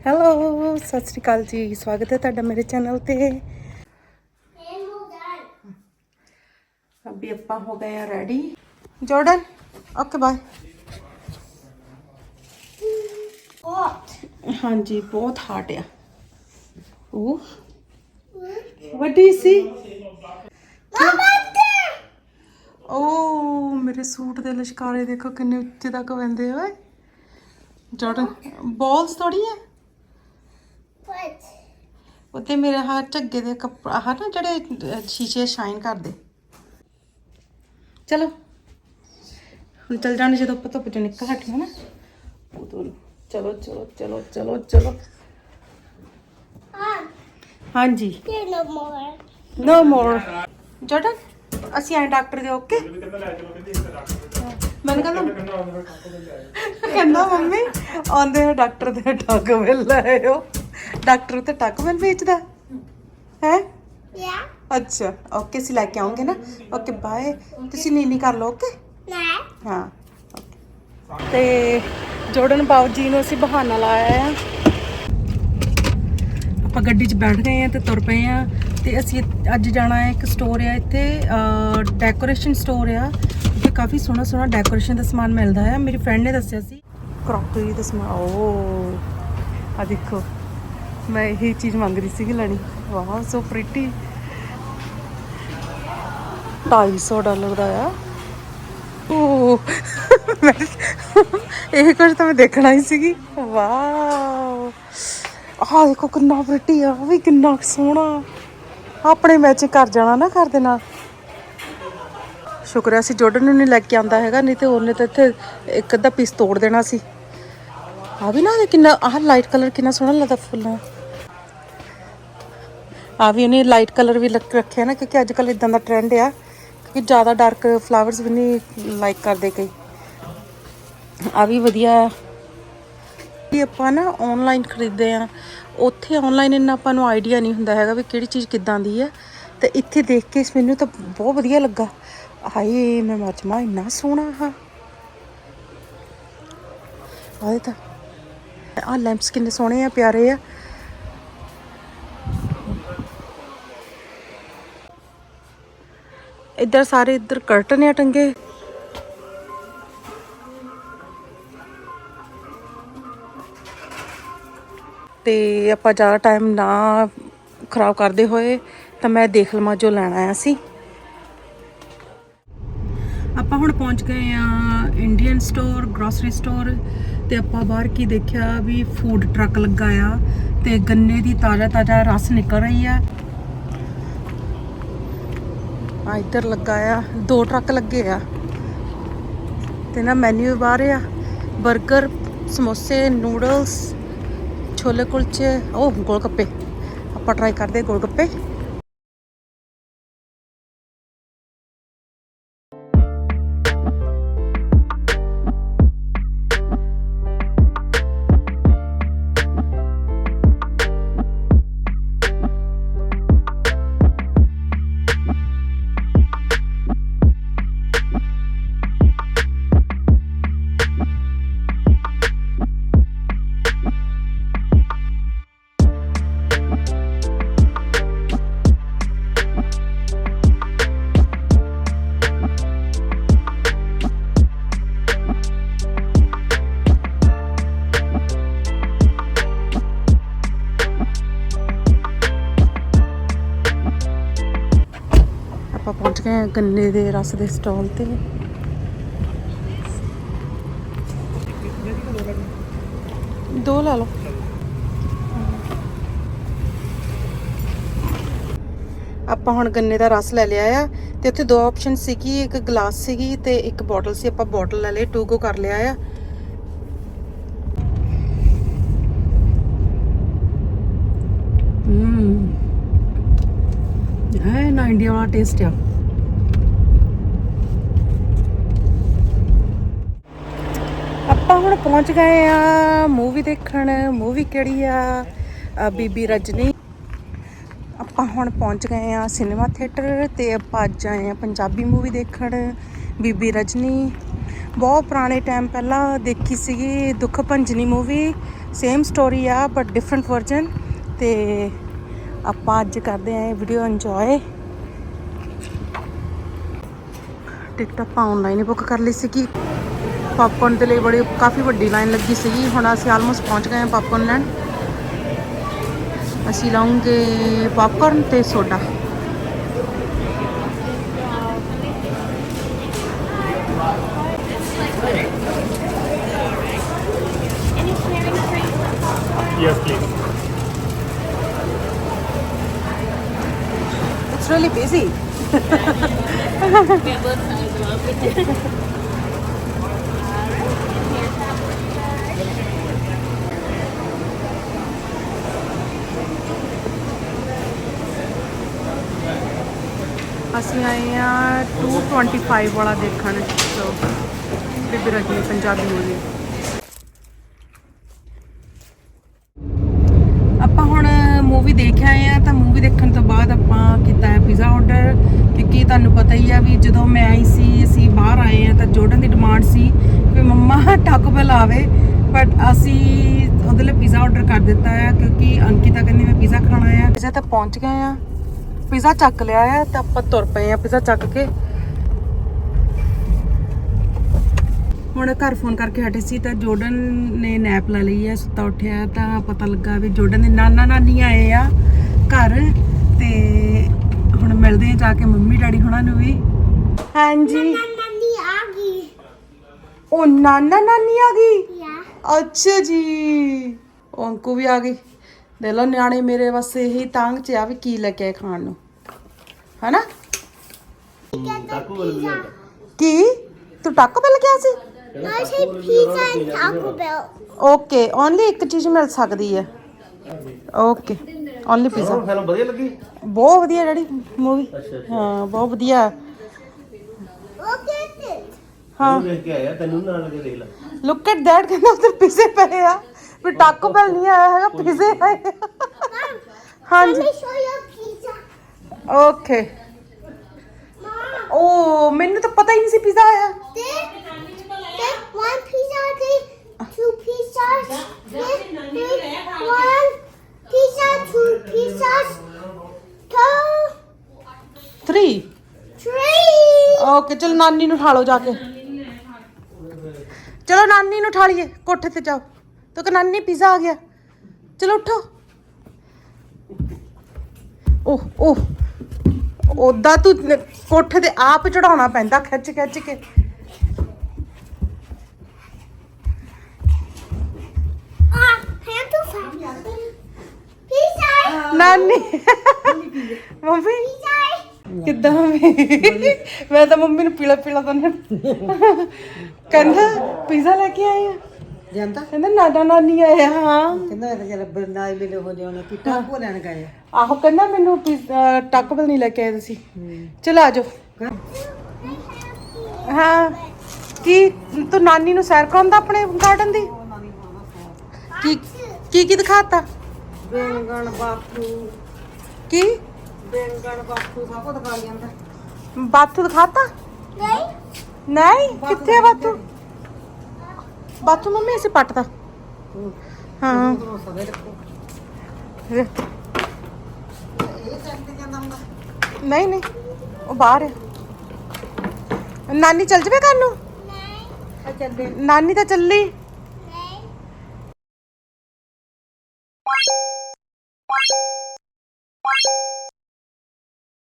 Hello Sat Sri ਅਕਾਲ ਜੀ, ਸਵਾਗਤ ਹੈ ਤੁਹਾਡਾ ਮੇਰੇ ਚੈਨਲ ਤੇ। ਅਭੀ ਆਪਾਂ ਹੋ ਗਏ ਆ ਰੈਡੀ ਜਾਰਡਨ ਓਕੇ ਬਾਏ ਹਾਂਜੀ, ਬਹੁਤ ਹਾਰਟ ਆ। ਉਹ ਵੱਡੀ ਸੀ। You ਓ ਮੇਰੇ ਸੂਟ ਦੇ ਲਸ਼ਕਾਰੇ ਦੇਖੋ ਕਿੰਨੇ ਉੱਚੇ ਤੱਕ ਵੰਦੇ ਓਏ। ਜਾਰਡਨ ਬਾਲਸ ਥੋੜੀ ਹੈ ਉੱਤੇ ਮੇਰੇ ਹੱਥ ਝੱਗੇ ਦੇ ਕੱਪੜਾ ਆਹ ਨਾ ਜਿਹੜੇ ਸ਼ੀਸ਼ੇ ਸ਼ਾਈਨ ਕਰਦੇ। ਚਲੋ। ਹੁਣ ਚੱਲ ਜਾਣੇ ਜਦੋਂ ਆਪਾਂ ਧੁੱਪ ਚੋਂ ਨਿਕਲ ਹਟਣਾ ਨਾ ਉਦੋਂ ਨੂੰ। ਚਲੋ ਚਲੋ ਚਲੋ ਚਲੋ ਚਲੋ। ਹਾਂਜੀ। ਨੋ ਮੋਰ ਜਾਰਡਨ ਅਸੀਂ ਆਏ ਡਾਕਟਰ ਦੇ ਓਕੇ। ਮੈਨੂੰ ਕਹਿੰਦਾ ਕਹਿੰਦਾ ਮੰਮੀ ਆਉਂਦੇ ਹੋ ਡਾਕਟਰ ਦੇ ਟੱਕ ਮਿਲ ਲਾਇਓ ਡਾਕਟਰ ਤੇ ਟੱਕ ਮਿਲ ਵੇਚਦਾ ਹੈ? ਅੱਛਾ ਓਕੇ ਅਸੀਂ ਲੈ ਕੇ ਆਉਂਗੇ ਨਾ। ਓਕੇ ਬਾਏ ਤੁਸੀਂ ਨੀਨੀ ਕਰ ਲਓ ਓਕੇ ਹਾਂ okay. ਤੇ ਜੋੜਨ ਬਾਬੂ ਜੀ ਨੂੰ ਅਸੀਂ ਬਹਾਨਾ ਲਾਇਆ ਆ। ਆਪਾਂ ਗੱਡੀ 'ਚ ਬੈਠ ਗਏ ਆ ਤੇ ਤੁਰ ਪਏ ਆ। ਤੇ ਅਸੀਂ ਅੱਜ ਜਾਣਾ ਹੈ ਇੱਕ ਸਟੋਰ ਆ ਇੱਥੇ ਡੈਕੋਰੇਸ਼ਨ ਸਟੋਰ ਆ। ਉੱਥੇ ਕਾਫੀ ਸੋਹਣਾ ਸੋਹਣਾ ਡੈਕੋਰੇਸ਼ਨ ਦਾ ਸਮਾਨ ਮਿਲਦਾ ਹੈ ਮੇਰੀ ਫਰੈਂਡ ਨੇ ਦੱਸਿਆ ਸੀ। ਕਰੋਕਰੀ ਦਾ ਸਮਾਨ ਓ ਆ ਦੇਖੋ। ਮੈਂ ਇਹ ਚੀਜ਼ ਮੰਗ ਰਹੀ ਸੀਗੀ ਲੈਣੀ। ਵਾਹ ਸੋ ਪ੍ਰੀਟੀ 250 ਡਾਲਰ ਦਾ ਆ। ਓ ਇਹ ਕੁਝ ਤਾਂ ਮੈਂ ਦੇਖਣਾ ਹੀ ਸੀਗੀ। ਵਾਓ। ਆਹ ਦੇਖੋ ਕਿੰਨਾ ਪ੍ਰੀਟੀ ਆ ਵੀ ਕਿੰਨਾ ਸੋਹਣਾ। ਆਪਣੇ ਮੈਚ ਕਰ ਜਾਣਾ ਨਾ ਘਰ ਦੇ ਨਾਲ। ਸ਼ੁਕਰ ਹੈ ਅਸੀਂ ਜੋਡਨ ਨੂੰ ਨਹੀਂ ਲੈ ਕੇ ਆਂਦਾ ਹੈਗਾ, ਨਹੀਂ ਤੇ ਉਹਨੇ ਤਾਂ ਇੱਥੇ ਇੱਕ ਅੱਧਾ ਪੀਸ ਤੋੜ ਦੇਣਾ ਸੀ। ਆ ਵੀ ਨਾ, ਇਹ ਕਿੰਨਾ ਆਹ ਲਾਈਟ ਕਲਰ ਕਿੰਨਾ ਸੋਹਣਾ ਲੱਗਦਾ ਫੁੱਲਾਂ। ਆ ਵੀ ਉਹਨੇ ਲਾਈਟ ਕਲਰ ਵੀ ਰੱਖਿਆ ਨਾ, ਕਿਉਂਕਿ ਅੱਜ ਕੱਲ ਇਦਾਂ ਦਾ ਟ੍ਰੈਂਡ ਆ ਕਿ ਜ਼ਿਆਦਾ ਡਾਰਕ ਫਲਾਵਰਸ ਵੀ ਨਹੀਂ ਲਾਈਕ ਕਰਦੇ ਕਈ। ਆ ਵੀ ਵਧੀਆ। ਆ ਆਪਾਂ ਨਾ ਆਨਲਾਈਨ ਖਰੀਦਦੇ ਆ, ਉੱਥੇ ਆਨਲਾਈਨ ਇੰਨਾ ਆਪਾਂ ਨੂੰ ਆਈਡੀਆ ਨਹੀਂ ਹੁੰਦਾ ਹੈਗਾ ਵੀ ਕਿਹੜੀ ਚੀਜ਼ ਕਿੱਦਾਂ ਦੀ ਹੈ ਤੇ ਇੱਥੇ ਦੇਖ ਕੇ ਮੈਨੂੰ ਤਾਂ ਬਹੁਤ ਵਧੀਆ ਲੱਗਾ। ਹਾਏ, ਮੈਂ ਮਰਜਮਾ ਇੰਨਾ ਸੋਹਣਾ ਆ। ਆਹ ਤਾਂ ਆ ਲੈਂਪਸ ਕਿੰਨੇ ਸੋਹਣੇ ਆ, ਪਿਆਰੇ ਆ। ਇੱਧਰ ਸਾਰੇ ਇੱਧਰ ਕਰਟਨ ਆ ਟੰਗੇ। ਤੇ ਆਪਾਂ ਜ਼ਿਆਦਾ ਟਾਈਮ ਨਾ ਖਰਾਬ ਕਰਦੇ ਹੋਏ ਤਾਂ ਮੈਂ ਦੇਖ ਲਵਾਂ ਜੋ ਲੈਣਾ ਆ ਸੀ। ਆਪਾਂ ਹੁਣ ਪਹੁੰਚ ਗਏ ਆ ਇੰਡੀਅਨ ਸਟੋਰ ਗਰੋਸਰੀ ਸਟੋਰ ਤੇ ਆਪਾਂ ਬਾਹਰ ਕੀ ਦੇਖਿਆ ਵੀ ਫੂਡ ਟਰੱਕ ਲੱਗਾ ਆ ਤੇ ਗੰਨੇ ਦੀ ਤਾਜ਼ਾ ਤਾਜ਼ਾ ਰਸ ਨਿਕਲ ਰਹੀ ਆ। ਆ, ਇੱਧਰ ਲੱਗਾ ਆ, ਦੋ ਟਰੱਕ ਲੱਗੇ ਆ। ਤੇ ਨਾ ਮੈਨੂ ਬਾਹਰ ਆ 버ਗਰ ਸਮੋਸੇ ਨੂਡਲਸ ਛੋਲੇ ਕੁਲਚੇ, ਉਹ ਗੋਲ ਗੱਪੇ ਆਪਾਂ ਟਰਾਈ ਕਰਦੇ ਗੋਲ ਗੱਪੇ ਗੰਨੇ ਦੇ ਰਸ ਦੇ ਸਟਾਲ ਤੇ। ਦੋ ਲਾ ਲਓ। ਆਪਾਂ ਹੁਣ ਗੰਨੇ ਦਾ ਰਸ ਲੈ ਲਿਆ ਆ ਤੇ ਉੱਥੇ ਦੋ ਆਪਸ਼ਨ ਸੀਗੀ, ਇੱਕ ਗਲਾਸ ਸੀਗੀ ਤੇ ਇੱਕ ਬੋਟਲ ਸੀ। ਆਪਾਂ ਬੋਟਲ ਲੈ ਲਈ ਟੂ ਗੋ ਕਰ ਲਿਆ ਆ। ਹੂੰ। ਹੈ ਨਾ ਇੰਡੀਆ ਵਾਲਾ ਟੇਸਟ ਆ। ਆਪਾਂ ਹੁਣ ਪਹੁੰਚ ਗਏ ਆ ਮੂਵੀ ਦੇਖਣ, ਮੂਵੀ ਕਿਹੜੀ ਆ? ਬੀਬੀ ਰਜਨੀ। ਆਪਾਂ ਹੁਣ ਪਹੁੰਚ ਗਏ ਆ ਸਿਨੇਮਾ ਥੀਏਟਰ ਤੇ ਆਪਾਂ ਅੱਜ ਆਏ ਆ ਪੰਜਾਬੀ ਮੂਵੀ ਦੇਖਣ, ਬੀਬੀ ਰਜਨੀ। ਬਹੁਤ ਪੁਰਾਣੇ ਟਾਈਮ ਪਹਿਲਾਂ ਦੇਖੀ ਸੀਗੀ Dukh Bhanjani movie. Same story ਆ ਬਟ ਡਿਫਰੈਂਟ ਵਰਜ਼ਨ ਤੇ ਆਪਾਂ ਅੱਜ ਕਰਦੇ ਆਂ ਇਹ ਵੀਡੀਓ ਇੰਜੋਏ ਟਿਕਟ ਆਪਾਂ ਆਨਲਾਈਨ ਹੀ ਬੁੱਕ ਕਰ ਲਈ ਸੀਗੀ। ਪਾਪਕੌਰਨ ਦੇ ਲਈ ਬੜੀ ਕਾਫੀ ਵੱਡੀ ਲਾਈਨ ਲੱਗੀ ਸੀਗੀ ਹੁਣ ਅਸੀਂ ਆਲਮੋਸਟ ਪਹੁੰਚ ਗਏ ਹਾਂ ਪਾਪਕੌਰਨ ਲੈਣ ਅਸੀਂ ਲਾਉਂਗੇ ਪਾਪਕੌਰਨ ਤੇ soda Yes, please. It's really busy. ਅਸੀਂ ਆਏ ਆ 225 ਵਾਲਾ ਦੇਖਣ। ਸੋ ਬੀਬੀ ਰਜਨੀ ਪੰਜਾਬੀ ਮੂਵੀ ਆਪਾਂ ਹੁਣ ਮੂਵੀ ਦੇਖ ਆਏ ਆ ਤਾਂ ਮੂਵੀ ਦੇਖਣ ਤੋਂ ਬਾਅਦ ਆਪਾਂ ਕੀਤਾ ਹੈ ਪੀਜ਼ਾ ਆਰਡਰ ਕਿਉਂਕਿ ਤੁਹਾਨੂੰ ਪਤਾ ਹੀ ਆ ਵੀ ਜਦੋਂ ਮੈਂ ਆਈ ਸੀ, ਅਸੀਂ ਬਾਹਰ ਆਏ ਆ ਤਾਂ ਜੋਰਡਨ ਦੀ ਡਿਮਾਂਡ ਸੀ ਵੀ ਮੰਮਾ ਟਾਕੋ ਬੈਲ ਆਵੇ। ਬਟ ਅਸੀਂ ਉਹਦੇ ਲਈ ਪੀਜ਼ਾ ਆਰਡਰ ਕਰ ਦਿੱਤਾ ਹੈ ਕਿਉਂਕਿ ਅੰਕਿਤਾ ਕਹਿੰਦੀ ਮੈਂ ਪੀਜ਼ਾ ਖਾਣਾ ਆ। ਪੀਜ਼ਾ ਤਾਂ ਪਹੁੰਚ ਗਏ ਆ। ਪੀਜ਼ਾ ਚੱਕ ਲਿਆ ਆ ਤਾਂ ਆਪਾਂ ਤੁਰ ਪਏ ਆ ਪੀਜ਼ਾ ਚੱਕ ਕੇ। ਹੁਣ ਘਰ ਫੋਨ ਕਰਕੇ ਹਟੇ ਸੀ ਤਾਂ ਜੋਰਡਨ ਨੇ ਨੈਪ ਲੈ ਲਈ ਹੈ ਸੁੱਤਾ ਉੱਠਿਆ ਤਾਂ ਪਤਾ ਲੱਗਾ ਵੀ ਜੋਰਡਨ ਦੇ ਨਾਨਾ ਨਾਨੀ ਆਏ ਆ ਘਰ ਤੇ ਹੁਣ ਮਿਲਦੇ ਆ ਜਾ ਕੇ ਮੰਮੀ ਡੈਡੀ ਹੁਣਾਂ ਨੂੰ ਵੀ। ਹਾਂਜੀ। ਨਾਨੀ ਆ ਗਈ। ਉਹ ਨਾਨਾ ਨਾਨੀ ਆ ਗਈ? ਅੱਛਾ ਜੀ। ਉਹ ਅੰਕੂ ਵੀ ਆ ਗਈ ਦੇ ਲੋ ਨਿਆਣੇ ਮੇਰੇ ਵਾਸਤੇ ਇਹੀ ਤਾਂਗ ਚ ਆ ਵੀ ਕੀ ਲੈ ਕੇ ਆਏ ਖਾਣ ਨੂੰ। ਹਨਾ? ਕੀ? ਤੂੰ ਟਾਕੋ ਬੈਲ ਗਿਆ ਸੀ? ਨਾ ਸੇ pizza and Taco Bell okay only ਇੱਕ ਚੀਜ਼ ਮਿਲ ਸਕਦੀ ਹੈ। ਓਕੇ ਓਨਲੀ ਪੀਜ਼ਾ ਫਿਲਮ ਵਧੀਆ ਲੱਗੀ? ਬਹੁਤ ਵਧੀਆ ਡੈਡੀ ਮੂਵੀ ਹਾਂ ਬਹੁਤ ਵਧੀਆ। ਇਟ ਹਾਂ। ਦੇਖ ਕੇ ਆਇਆ ਤੈਨੂੰ ਨਾਲ ਲੱਗੇ ਦੇਖ ਲੈ। ਲੁੱਕ ਐਟ ਦੈਟ ਕਹਿੰਦਾ ਉਧਰ ਪੀਜ਼ੇ ਪਏ ਆ। ਵੀ ਟਾਕੋ ਬੈਲ ਨਹੀਂ ਆਇਆ ਹੈਗਾ ਪੀਜ਼ੇ ਆਏ ਆ। ਮਮ ਹਾਂਜੀ let me show you a pizza. Okay mum ਓ ਮੈਨੂੰ ਤਾਂ ਪਤਾ ਹੀ ਨਹੀਂ ਸੀ ਪੀਜ਼ਾ ਆਇਆ ਦੇ ਦੇ one pizza ਦੇ two pizzas ਦੇ one pizza two pizzas two 3 three. Okay ਚਲ ਨਾਨੀ ਨੂੰ ਠਾ ਲਓ ਜਾ ਕੇ ਚਲੋ ਨਾਨੀ ਨੂੰ ਠਾਲੀਏ ਕੋਠੇ ਤੇ ਜਾਓ ਤੋ ਕਿ ਨਾਨੀ ਪੀਜ਼ਾ ਆ ਗਿਆ। ਚਲੋ ਉਠੋ। ਓਹ ਓਹ ਉਦਾਂ ਤੂੰ ਕੋਠੇ ਤੇ ਆਪ ਚੜਾਉਣਾ ਪੈਂਦਾ ਖਿੱਚ ਖਿੱਚ ਕੇ। ਨਾਨੀ। ਮੰਮੀ। ਕਿੱਦਾਂ ਮੰਮੀ? ਮੈਂ ਤਾਂ ਮੰਮੀ ਨੂੰ ਪੀਲਾ ਪੀਲਾ ਤਾਂ ਕਹਿੰਦਾ ਪੀਜ਼ਾ ਲੈ ਕੇ ਆਏ ਆ? ਜਾਂਦਾ? ਕਹਿੰਦਾ ਨਾਨਾ ਨਾਨੀ ਆਏ ਆ ਹਾਂ। ਕਹਿੰਦਾ ਇਹ ਜਰਾ ਬਰਨਾਈ ਮਿਲੇ ਹੋ ਜਾਣਾ ਕਿ ਟਾਕੋ ਲੈਣ ਗਏ ਆਹੋ ਕਹਿੰਦਾ ਮੈਨੂੰ ਪੀਜ਼ਾ ਟਾਕੋ ਬੈਲ ਨਹੀਂ ਲੈ ਕੇ ਆਏ ਤੁਸੀਂ। ਚਲੋ ਆ ਜਾਓ। ਹਾਂ। ਕੀ ਤੂੰ ਨਾਨੀ ਨੂੰ ਸੈਰ ਕਰਾਉਂਦਾ ਆਪਣੇ ਗਾਰਡਨ ਦੀ? ਕੀ ਕੀ ਕੀ ਦਿਖਾਤਾ? ਬੇਂਗਣ ਬਾਪੂ ਕੀ? ਬੇਂਗਣ ਬਾਪੂ ਸਭ ਕੁਝ ਦਿਖਾ ਜਾਂਦਾ ਬਾਥੂ ਦਿਖਾਤਾ? ਨਹੀਂ। ਨਹੀਂ? ਕਿੱਥੇ ਆ ਬਾਥੂ ਬਾਥੂ ਮੰਮੀ ਅਸੀਂ ਪੱਟਦਾ ਹਾਂ। ਨਹੀਂ ਨਹੀਂ ਉਹ ਬਾਹਰ ਆ। ਨਾਨੀ ਚੱਲ ਜਵੇ ਘਰ ਨੂੰ? ਨਹੀਂ। ਆ ਚੱਲੇ ਨਾਨੀ ਤਾਂ ਚੱਲੀ।